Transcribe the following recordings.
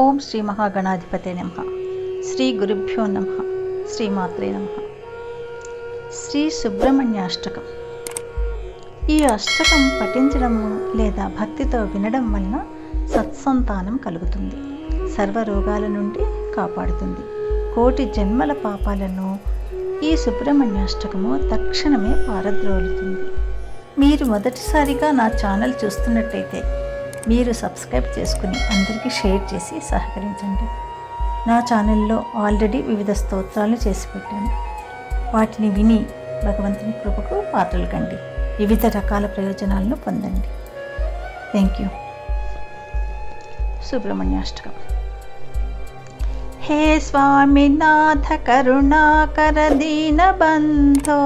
ఓం శ్రీ మహాగణాధిపతే నమ. శ్రీ గురుభ్యో నమ. శ్రీమాత్రే నమ. శ్రీ సుబ్రహ్మణ్యాష్టకం. ఈ అష్టకం పఠించడము లేదా భక్తితో వినడం వలన సత్సంతానం కలుగుతుంది. సర్వ రోగాల నుండి కాపాడుతుంది. కోటి జన్మల పాపాలను ఈ సుబ్రహ్మణ్యాష్టకము తక్షణమే పారద్రోలుతుంది. మీరు మొదటిసారిగా నా ఛానల్ చూస్తున్నట్టయితే మీరు సబ్స్క్రైబ్ చేసుకుని అందరికీ షేర్ చేసి సహకరించండి. నా ఛానల్లో ఆల్రెడీ వివిధ స్తోత్రాలు చేసి పెట్టాను. వాటిని విని భగవంతుని కృపకు పాత్రలు కండి. వివిధ రకాల ప్రయోజనాలను పొందండి. థ్యాంక్ యూ సుబ్రహ్మణ్యాష్టకం హే స్వామినాథ కరుణాకర దీనబంధో.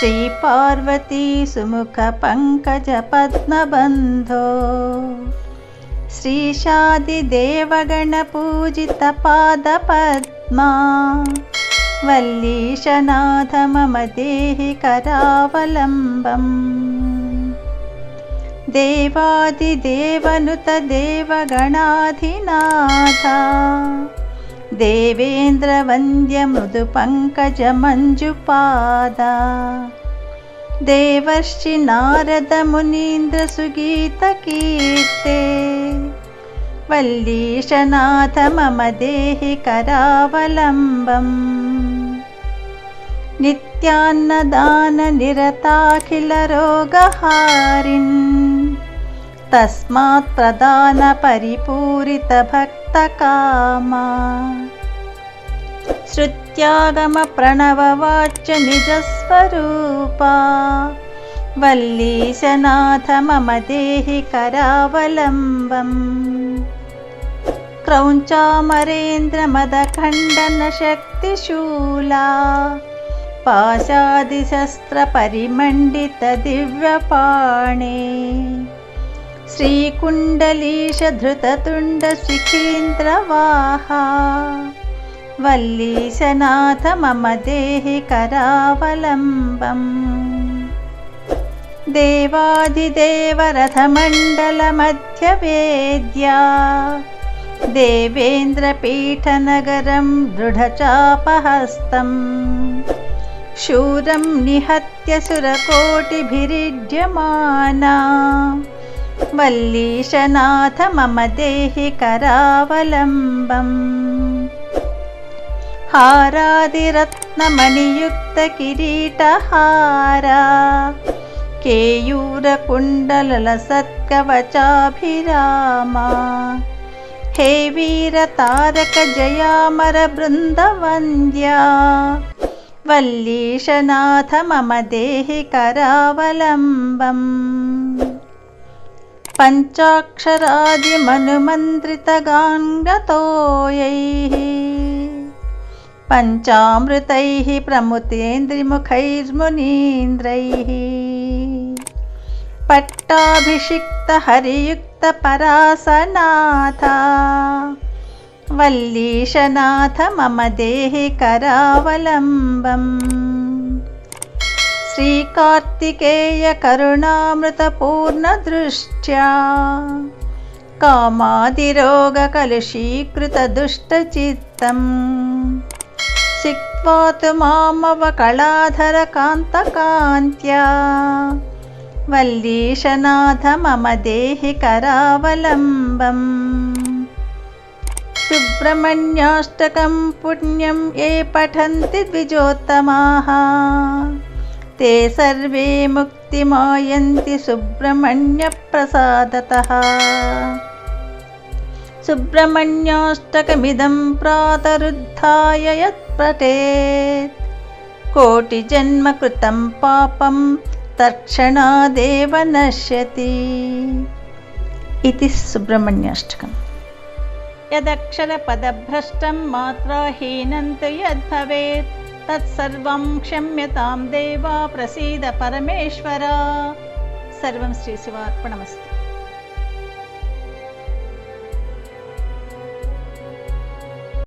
श्रीपार्वतीसुमुखपङ्कजपद्मबन्धो श्रीशादिदेवगणपूजितपादपद्मा वल्लीशनाथ मम देहि करावलम्बम्। देवादिदेवनुतदेवगणाधिनाथा देवेन्द्रवन्द्यमृदुपङ्कजमञ्जुपादा। देवर्षि नारदमुनीन्द्रसुगीतकीर्ते। वल्लीशनाथ मम देहि करावलम्बम्। नित्यान्नदाननिरताखिलरोगहारिन्। तस्मात् प्रदानपरिपूरितभक्तकामा श्रुत्यागमप्रणववाच्य निजस्वरूपा वल्लीशनाथ मम देहि करावलम्बम् क्रौञ्चामरेन्द्रमदखण्डनशक्तिशूला। पाशादिशस्त्रपरिमण्डितदिव्यपाणे। श्रीकुण्डलीशधृततुण्डशिखीन्द्रवाहा। वल्लीशनाथ मम देहि करावलम्बम् देवाधिदेवरथमण्डलमध्यवेद्या। देवेन्द्रपीठनगरं दृढचापहस्तम्। शूरं निहत्य सुरकोटिभिरिड्यमाना। वल्लीशनाथ मम देहि करावलम्बम्। हारादिरत्नमणियुक्तकिरीटहारा केयूरकुण्डलसत्कवचाभिरामा। हे वीरतारकजयामरबृन्दवन्द्या वल्लीशनाथ मम देहि करावलम्बम् पञ्चाक्षरादिमनुमन्त्रितगाङ्गतोयैः। पञ्चामृतैः प्रमुतेन्द्रिमुखैर्मुनीन्द्रैः। पट्टाभिषिक्तहरियुक्तपरासनाथा। वल्लीशनाथ मम देहि करावलम्बम् श्रीकार्तिकेयकरुणामृतपूर्णदृष्ट्या कामादिरोगकलुषीकृतदुष्टचित्तम् सिक्त्वा तु मामवकलाधरकान्तकान्त्या वल्लीशनाथ मम देहि करावलम्बम् सुब्रह्मण्याष्टकं पुण्यं ये पठन्ति द्विजोत्तमाः ते सर्वे मुक्तिमायन्ति सुब्रह्मण्यप्रसादतः सुब्रह्मण्याष्टकमिदं प्रातरुद्धाय यत् पठेत् कोटिजन्मकृतं पापं तत्क्षणादेव नश्यति इति सुब्रह्मण्याष्टकम् यदक्षरपदभ्रष्टं मात्राहीनं तु यद्भवेत् తత్సర్వం క్షమ్యతాం దేవా ప్రసీద పరమేశ్వర. సర్వం శ్రీ శివార్పణమస్తు.